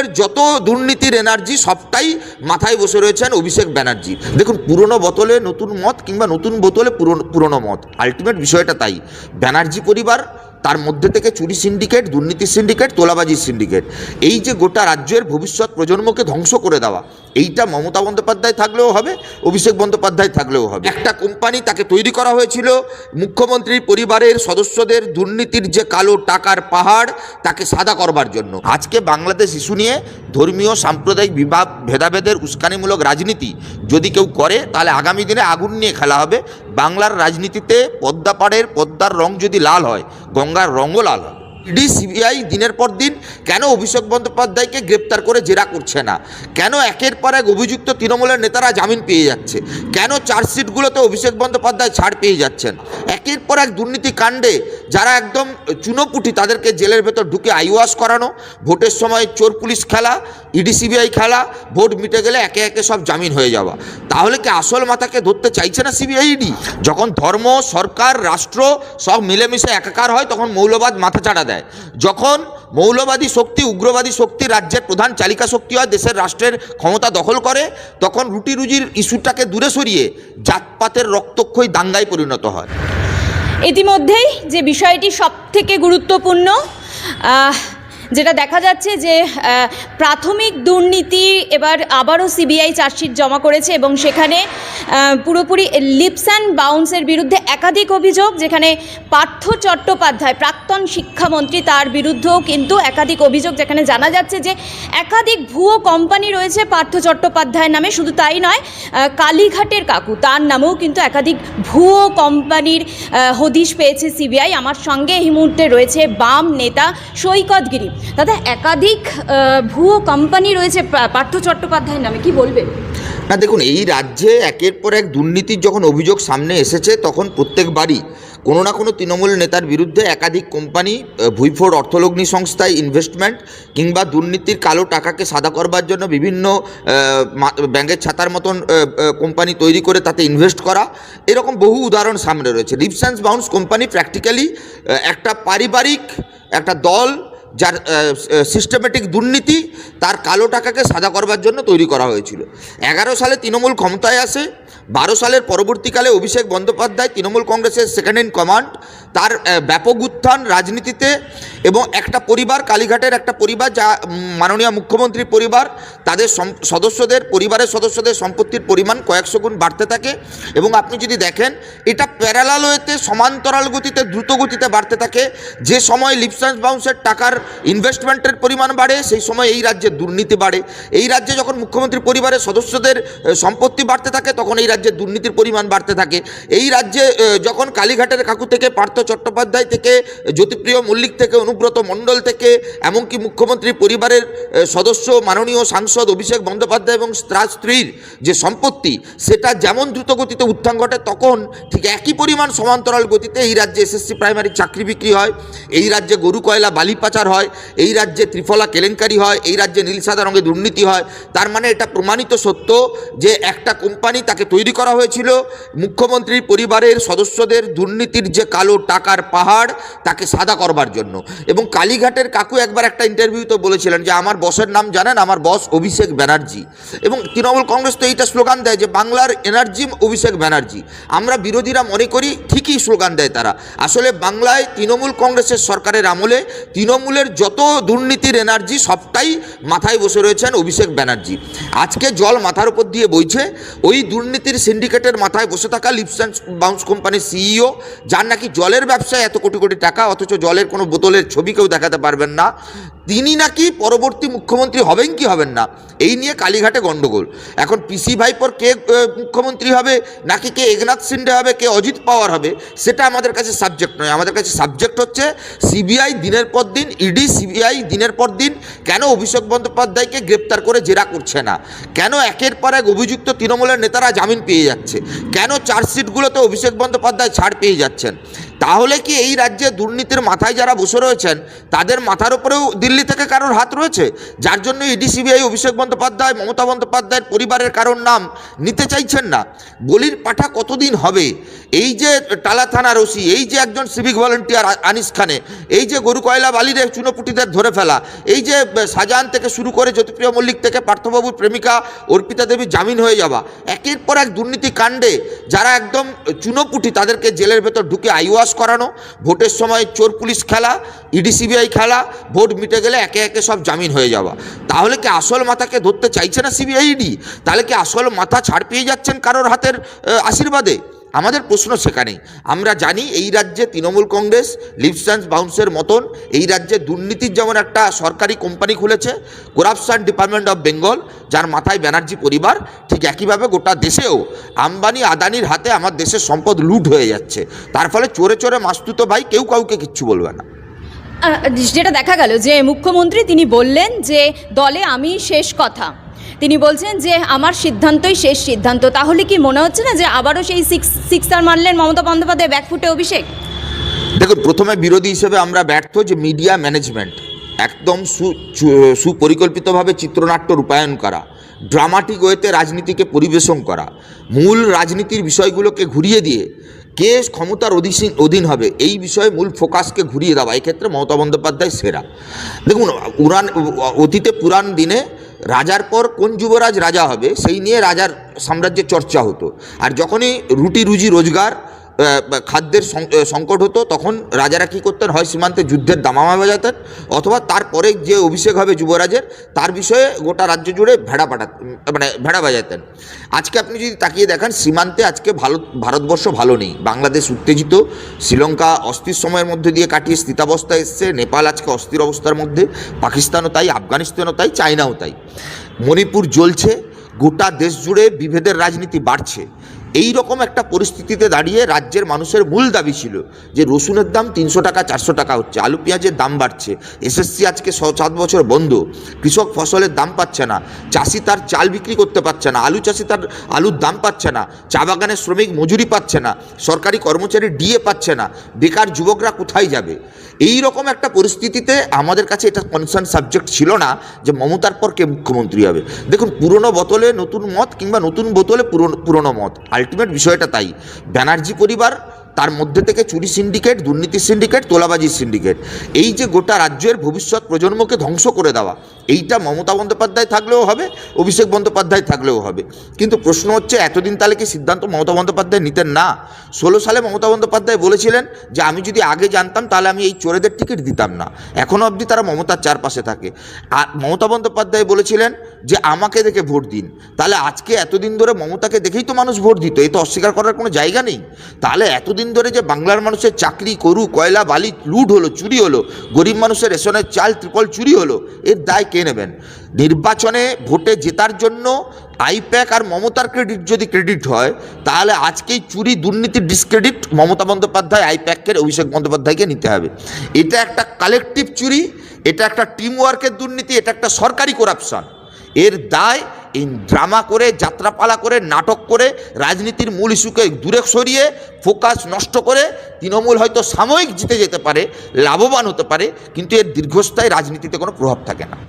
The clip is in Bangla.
তৃণমূলের যত দুর্নীতির এনার্জি সবটাই মাথায় বসে রয়েছেন অভিষেক ব্যানার্জি। দেখুন, পুরনো বোতলে নতুন মত কিংবা নতুন বোতলে পুরনো পুরনো মত আলটিমেট বিষয়টা তাই। ব্যানার্জি পরিবার, তার মধ্যে থেকে চুরি সিন্ডিকেট দুর্নীতি সিন্ডিকেট তোলাবাজির সিন্ডিকেট এই যে গোটা রাজ্যের ভবিষ্যৎ প্রজন্মকে ধ্বংস করে দেওয়া এইটা মমতা বন্দ্যোপাধ্যায় থাকলেও হবে, অভিষেক বন্দ্যোপাধ্যায় থাকলেও হবে। একটা কোম্পানি তাকে তৈরি করা হয়েছিল মুখ্যমন্ত্রীর পরিবারের সদস্যদের দুর্নীতির যে কালো টাকার পাহাড়, তাকে সাদা করবার জন্য। আজকে বাংলাদেশ ইস্যু নিয়ে ধর্মীয়, সাম্প্রদায়িক বিভাগ, ভেদাভেদের উস্কানিমূলক রাজনীতি যদি কেউ করে, তাহলে আগামী দিনে আগুন নিয়ে খেলা হবে। বাংলার রাজনীতিতে পদ্মাপাড়ের পদ্মার রং যদি লাল হয়, গঙ্গার রঙও লাল হবে ইডি সিবিআই দিনের পর দিন কেন অভিষেক বন্দ্যোপাধ্যায়কে গ্রেপ্তার করে জেরা করছে না? কেন একের পর এক অভিযুক্ত তৃণমূলের নেতারা জামিন পেয়ে যাচ্ছে? কেন চার্জশিটগুলোতে অভিষেক বন্দ্যোপাধ্যায় ছাড় পেয়ে যাচ্ছেন? একের পর এক দুর্নীতি কাণ্ডে যারা একদম চুনোপুটি তাদেরকে জেলের ভেতর ঢুকে আইওয়াস করানো, ভোটের সময় চোর পুলিশ খেলা ইডি সিবিআই খেলা, ভোট মিটে গেলে একে একে সব জামিন হয়ে যাওয়া। তাহলে কি আসল মাথাকে ধরতে চাইছে না সিবিআই ইডি যখন ধর্ম, সরকার, রাষ্ট্র সব মিলেমিশে একাকার হয়, তখন মৌলবাদ মাথা চাড়া দেয়। যখন মৌলবাদী শক্তি, উগ্রবাদী শক্তি রাজ্যের প্রধান চালিকা শক্তি হয়, দেশের রাষ্ট্রের ক্ষমতা দখল করে, তখন রুটি রুজির ইস্যুটাকে দূরে সরিয়ে জাতপাতের রক্তক্ষয়ী দাঙ্গায় পরিণত হয়। ইতিমধ্যেই যে বিষয়টি সবথেকে গুরুত্বপূর্ণ যেটা দেখা যাচ্ছে যে প্রাথমিক দুর্নীতি এবার আবারও সিবিআই চার্জশিট জমা করেছে এবং সেখানে পুরোপুরি লিপস অ্যান্ড বাউন্সের বিরুদ্ধে একাধিক অভিযোগ, যেখানে পার্থ চট্টোপাধ্যায়, প্রাক্তন শিক্ষামন্ত্রী, তার বিরুদ্ধেও কিন্তু একাধিক অভিযোগ, যেখানে জানা যাচ্ছে যে, একাধিক ভুয়ো কোম্পানি রয়েছে পার্থ চট্টোপাধ্যায়ের নামে, শুধু তাই নয় কালীঘাটের কাকু, তার নামেও কিন্তু একাধিক ভুয়ো কোম্পানির হদিশ পেয়েছে সিবিআই। আমার সঙ্গে এই মুহূর্তে রয়েছে বাম নেতা সৈকতগিরি দাদা, একাধিক ভুয়ো কোম্পানি রয়েছে পার্থ চট্টোপাধ্যায়ের নামে, কি বলবেন? না, দেখুন, এই রাজ্যে একের পর এক দুর্নীতির যখন অভিযোগ সামনে এসেছে, তখন প্রত্যেকবারই কোনো না কোনো তৃণমূল নেতার বিরুদ্ধে একাধিক কোম্পানি ভুইফোর অর্থলগ্নি সংস্থায় ইনভেস্টমেন্ট কিংবা দুর্নীতির কালো টাকাকে সাদা করবার জন্য বিভিন্ন ব্যাংকের ছাতার মতন কোম্পানি তৈরি করে তাতে ইনভেস্ট করা, এরকম বহু উদাহরণ সামনে রয়েছে। লিপসান্স বাউন্স কোম্পানি প্র্যাকটিক্যালি একটা পারিবারিক, একটা দল যার সিস্টেমেটিক দুর্নীতি তার কালো টাকাকে সাদা করবার জন্য তৈরি করা হয়েছিল। এগারো সালে তৃণমূল ক্ষমতায় আসে বারো সালের পরবর্তীকালে অভিষেক বন্দ্যোপাধ্যায় তৃণমূল কংগ্রেসের সেকেন্ড ইন কমান্ড তার ব্যাপক উত্থান রাজনীতিতে এবং একটা পরিবার, কালীঘাটের একটা পরিবার যা মাননীয় মুখ্যমন্ত্রীর পরিবার, তাদের সদস্যদের, পরিবারের সদস্যদের সম্পত্তির পরিমাণ কয়েকশো গুণ বাড়তে থাকে এবং আপনি যদি দেখেন, এটা প্যারালাল ওয়েতে সমান্তরাল গতিতে, দ্রুত গতিতে বাড়তে থাকে। যে সময় লিপসান্স বাউন্সের টাকার ইনভেস্টমেন্টের পরিমাণ বাড়ে, সেই সময় এই রাজ্যে দুর্নীতি বাড়ে। এই রাজ্যে যখন মুখ্যমন্ত্রী পরিবারের সদস্যদের সম্পত্তি বাড়তে থাকে, তখন এই রাজ্যে দুর্নীতির পরিমাণ বাড়তে থাকে। এই রাজ্যে যখন কালীঘাটের কাকু থেকে পার্থ চট্টোপাধ্যায় থেকে, জ্যোতিপ্রিয় মল্লিক থেকে, অনুব্রত মণ্ডল থেকে, এমনকি মুখ্যমন্ত্রী পরিবারের সদস্য, মাননীয় সাংসদ অভিষেক বন্দ্যোপাধ্যায় এবং তার, স্ত্রীর যে সম্পত্তি, সেটা যেমন দ্রুত গতিতে উত্থান ঘটে, তখন ঠিক একই পরিমাণ সমান্তরাল গতিতে এই রাজ্যে এসএসসি প্রাইমারি চাকরি বিক্রি হয়। এই রাজ্যে গরু, কয়লা, বালি পাচার হয়। এই রাজ্যে ত্রিফলা কেলেঙ্কারি হয়। এই রাজ্যে নীল সাদা রঙে দুর্নীতি হয়। তার মানে এটা প্রমাণিত সত্য যে একটা কোম্পানি তাকে তৈরি করা হয়েছিল। মুখ্যমন্ত্রীর পরিবারের সদস্যদের দুর্নীতির যে কালো টাকার পাহাড়, তাকে সাদা করবার জন্য। এবং কালীঘাটের কাকু একবার একটা ইন্টারভিউতে বলেছিলেন যে, আমার বসের নাম জানেন, আমার বস অভিষেক ব্যানার্জি। এবং তৃণমূল কংগ্রেস তো এইটা স্লোগান দেয় যে, বাংলার এনার্জি অভিষেক ব্যানার্জি। আমরা বিরোধীরা মনে করি ঠিকই স্লোগান দেয় তারা। আসলে বাংলায় তৃণমূল কংগ্রেসের সরকারের আমলে তৃণমূলের যত দুর্নীতির এনার্জি সবটাই মাথায় বসে রয়েছেন অভিষেক ব্যানার্জি। আজকে জল মাথার উপর দিয়ে বইছে, ওই দুর্নীতির সিন্ডিকেটের মাথায় বসে থাকা লিপসান্স বাউন্স কোম্পানির সিইও যার নাকি জলের ব্যবসায় এত কোটি কোটি টাকা, অথচ জলের কোনো বোতলের ছবি কেউ দেখাতে পারবেন না, তিনি নাকি পরবর্তী মুখ্যমন্ত্রী হবেন কি হবেন না? এই নিয়ে কালীঘাটে গণ্ডগোল এখন পিসি ভাইপোর কে মুখ্যমন্ত্রী হবে, নাকি কে একনাথ সিন্ডে হবে, কে অজিত পাওয়ার হবে, সেটা আমাদের কাছে সাবজেক্ট নয়। আমাদের কাছে সাবজেক্ট হচ্ছে সিবিআই দিনের পর দিন ইডি সিবিআই দিনের পর দিন, কেন অভিষেক বন্দ্যোপাধ্যায়কে গ্রেপ্তার করে জেরা করছে না? কেন একের পর এক অভিযুক্ত তৃণমূলের নেতারা জামিন জামিন পেয়ে যাচ্ছে। কেন চার্জশিটগুলোতে অভিষেক বন্দ্যোপাধ্যায় ছাড় পেয়ে যাচ্ছেন? তাহলে কি এই রাজ্যে দুর্নীতির মাথায় যারা বসে রয়েছেন, তাদের মাথার উপরেও দিল্লি থেকে কারোর হাত রয়েছে? যার জন্য ইডি, সিবিআই, অভিষেক বন্দ্যোপাধ্যায়, মমতা বন্দ্যোপাধ্যায়ের পরিবারের কারোর নাম নিতে চাইছেন না? বলির পাঠা কতদিন হবে? এই যে টালা থানার ওসি এই যে একজন সিভিক ভলেন্টিয়ার আনিস খানে, এই যে গরু কয়লা বালিরে চুনোপুটিদের ধরে ফেলা, এই যে শাহজাহান থেকে শুরু করে জ্যোতিপ্রিয় মল্লিক থেকে পার্থবাবুর প্রেমিকা অর্পিতা দেবী জামিন হয়ে যাওয়া, একের পর এক দুর্নীতি কাণ্ডে যারা একদম চুনোপুটি তাদেরকে জেলের ভেতর ঢুকে আইওয়াস করানো, ভোটের সময় চোর পুলিশ খেলা, ইডি, সিবিআই খেলা, ভোট মিটে গেলে একে একে সব জামিন হয়ে যাওয়া। তাহলে কি আসল মাথাকে ধরতে চাইছে না সিবিআইডি তাহলে কি আসল মাথা ছাড় পেয়ে যাচ্ছেন কারোর হাতের আশীর্বাদে? আমাদের প্রশ্ন সেখানেই। আমরা জানি এই রাজ্যে তৃণমূল কংগ্রেস লিপস্টান্স বাউন্সের মতন এই রাজ্যে দুর্নীতির যেমন একটা সরকারি কোম্পানি খুলেছে, করাপশন ডিপার্টমেন্ট অফ বেঙ্গল, যার মাথায় ব্যানার্জি পরিবার, ঠিক একইভাবে গোটা দেশেও আম্বানি আদানির হাতে আমার দেশের সম্পদ লুট হয়ে যাচ্ছে। তার ফলে চোরে চোরে মাস্তুতো ভাই কেউ কাউকে কিচ্ছু বলবে না। যেটা দেখা গেল যে মুখ্যমন্ত্রী তিনি বললেন যে দলে আমি শেষ কথা। তিনি বলছেন যে, আমার সিদ্ধান্তই শেষ সিদ্ধান্ত। তাহলে কি মনে হচ্ছে না যে, আবারও সেই সিক্স, সিক্সার মারলেন মমতা বন্দ্যোপাধ্যায় ব্যাকফুটে অভিষেক? দেখুন, প্রথমে বিরোধী হিসেবে আমরা ব্যর্থ যে, মিডিয়া ম্যানেজমেন্ট, একদম সু সুপরিকল্পিতভাবে চিত্রনাট্য রূপায়ণ করা, ড্রামাটিক ওয়েতে রাজনীতিকে পরিবেশন করা, মূল রাজনীতির বিষয়গুলোকে ঘুরিয়ে দিয়ে কে ক্ষমতার অধীন অধীন হবে। এই বিষয়ে মূল ফোকাসকে ঘুরিয়ে দেওয়া। এক্ষেত্রে মমতা বন্দ্যোপাধ্যায় সেরা। দেখুন, উড়ান অতীতে পুরাণ দিনে রাজার পর কোন যুবরাজ রাজা হবে, সেই নিয়ে রাজার সাম্রাজ্যের চর্চা হতো। আর যখনই রুটি রুজি রোজগার খাদ্যের সংকট হতো, তখন রাজারা কী করতেন? হয় সীমান্তে যুদ্ধের দামামা বাজাতেন, অথবা তারপরে যে অভিষেক হবে যুবরাজের, তার বিষয়ে গোটা রাজ্য জুড়ে ভেড়া পাঠাত মানে ভেড়া বাজাতেন। আজকে আপনি যদি তাকিয়ে দেখেন, সীমান্তে আজকে ভারত, ভারতবর্ষ ভালো নেই। বাংলাদেশ উত্তেজিত, শ্রীলঙ্কা অস্থির সময়ের মধ্যে দিয়ে কাটিয়ে স্থিতাবস্থায় এসছে, নেপাল আজকে অস্থির অবস্থার মধ্যে, পাকিস্তানও তাই, আফগানিস্তানও তাই, চায়নাও তাই। মণিপুর জ্বলছে, গোটা দেশ জুড়ে বিভেদের রাজনীতি বাড়ছে। এই রকম একটা পরিস্থিতিতে দাঁড়িয়ে রাজ্যের মানুষের মূল দাবি ছিল যে রসুনের দাম তিনশো টাকা, চারশো টাকা হচ্ছে, আলু পেঁয়াজের দাম বাড়ছে। এসএসসি আজকে ছ, সাত বছর বন্ধ, কৃষক ফসলের দাম পাচ্ছে না, চাষি তার চাল বিক্রি করতে পারছে না, আলু চাষি তার আলুর দাম পাচ্ছে না, চা বাগানের শ্রমিক মজুরি পাচ্ছে না, সরকারি কর্মচারী ডিএ পাচ্ছে না, বেকার যুবকরা কোথায় যাবে? এই রকম একটা পরিস্থিতিতে আমাদের কাছে এটা কনসার্ন সাবজেক্ট ছিল না যে মমতার পর কে মুখ্যমন্ত্রী হবে। দেখুন, পুরনো বোতলে নতুন মত কিংবা নতুন বোতলে পুরনো পুরনো মত আলটিমেট বিষয়টা তাই। ব্যানার্জি পরিবার তার মধ্যে থেকে চুরি সিন্ডিকেট, দুর্নীতি সিন্ডিকেট তোলাবাজির সিন্ডিকেট। এই যে গোটা রাজ্যের ভবিষ্যৎ প্রজন্মকে ধ্বংস করে দেওয়া, এইটা মমতা বন্দ্যোপাধ্যায় থাকলেও হবে, অভিষেক বন্দ্যোপাধ্যায় থাকলেও হবে। কিন্তু প্রশ্ন হচ্ছে, এতদিন তাহলে কি সিদ্ধান্ত মমতা বন্দ্যোপাধ্যায় নিতেন না? ষোলো সালে মমতা বন্দ্যোপাধ্যায় বলেছিলেন যে, আমি যদি আগে জানতাম, তাহলে আমি এই চোরেদের টিকিট দিতাম না। এখনও অবধি তারা মমতার চারপাশে থাকে। আর মমতা বন্দ্যোপাধ্যায় বলেছিলেন যে, আমাকে দেখে ভোট দিন। তাহলে আজকে এতদিন ধরে মমতাকে দেখেই তো মানুষ ভোট দিত এই তো অস্বীকার করার কোনো জায়গা নেই। তাহলে এতদিন ধরে যে বাংলার মানুষের চাকরি করু, কয়লা, বালি, লুট হলো, চুরি হলো, গরিব মানুষের রেশনের চাল, ত্রিপল চুরি হলো, এর দায় কে নেবেন? নির্বাচনে ভোটে জেতার জন্য আইপ্যাক আর মমতার ক্রেডিট যদি ক্রেডিট হয়, তাহলে আজকেই চুরি দুর্নীতির ডিসক্রেডিট মমতা বন্দ্যোপাধ্যায়, আইপ্যাকের অভিষেক বন্দ্যোপাধ্যায়কে নিতে হবে। এটা একটা কালেকটিভ চুরি, এটা একটা টিম ওয়ার্কের দুর্নীতি, এটা একটা সরকারি করাপশন এর দায় এই ড্রামা করে, যাত্রাপালা করে, নাটক করে, রাজনীতির মূল ইস্যুকে দূরে সরিয়ে ফোকাস নষ্ট করে, তৃণমূল হয়তো সাময়িক জিতে যেতে পারে, লাভবান হতে পারে, কিন্তু এর দীর্ঘস্থায়ী রাজনীতিতে কোনো প্রভাব থাকে না।